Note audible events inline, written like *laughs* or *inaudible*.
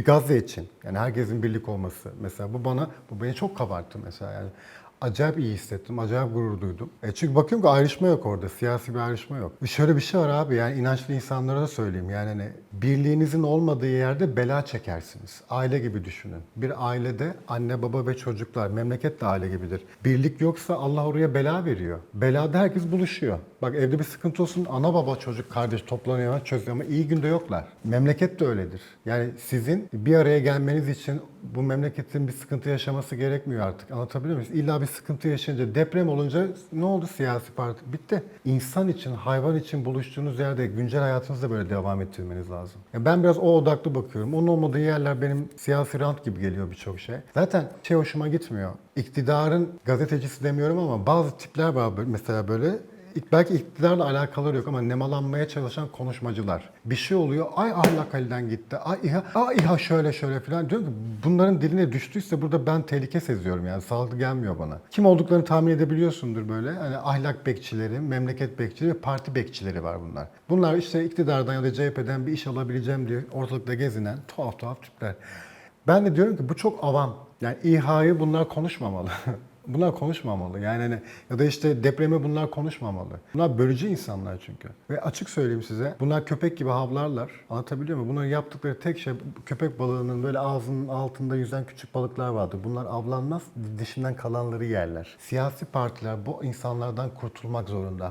Bir Gazze için yani herkesin birlik olması mesela bu bana bu beni çok kabarttı mesela yani. Acayip iyi hissettim, acayip gurur duydum. E çünkü bakıyorum ki ayrışma yok orada, siyasi bir ayrışma yok. Ve Şöyle bir şey var abi yani inançlı insanlara da söyleyeyim yani hani birliğinizin olmadığı yerde bela çekersiniz. Aile gibi düşünün. Bir ailede anne baba ve çocuklar, memleket de aile gibidir. Birlik yoksa Allah oraya bela veriyor. Belada herkes buluşuyor. Bak evde bir sıkıntı olsun ana baba çocuk kardeş toplanıyor çözüyor ama iyi günde yoklar. Memleket de öyledir. Yani sizin bir araya gelmeniz için bu memleketin bir sıkıntı yaşaması gerekmiyor artık. Anlatabiliyor muyuz? İlla bir sıkıntı yaşayınca deprem olunca ne oldu siyasi parti? Bitti. İnsan için, hayvan için buluştuğunuz yerde güncel hayatınızda böyle devam ettirmeniz lazım. Ya ben biraz o odaklı bakıyorum. Onun olmadığı yerler benim siyasi rant gibi geliyor birçok şey. Zaten şey hoşuma gitmiyor. İktidarın gazetecisi demiyorum ama bazı tipler var mesela böyle belki iktidarla alakaları yok ama nemalanmaya çalışan konuşmacılar. Bir şey oluyor, ay ahlak halden gitti, ay İHA, ay İHA şöyle şöyle falan. Diyorum ki bunların diline düştüyse burada ben tehlike seziyorum yani sağlıklı gelmiyor bana. Kim olduklarını tahmin edebiliyorsundur böyle. Hani ahlak bekçileri, memleket bekçileri ve parti bekçileri var bunlar. Bunlar işte iktidardan ya da CHP'den bir iş alabileceğim diye ortalıkta gezinen tuhaf tuhaf tipler. Ben de diyorum ki bu çok avam. Yani İHA'yı bunlar konuşmamalı. *laughs* Bunlar konuşmamalı. Yani hani ya da işte depremi bunlar konuşmamalı. Bunlar bölücü insanlar çünkü. Ve açık söyleyeyim size. Bunlar köpek gibi havlarlar. Anlatabiliyor muyum? Bunların yaptıkları tek şey köpek balığının böyle ağzının altında yüzen küçük balıklar vardır. Bunlar avlanmaz, dişinden kalanları yerler. Siyasi partiler bu insanlardan kurtulmak zorunda.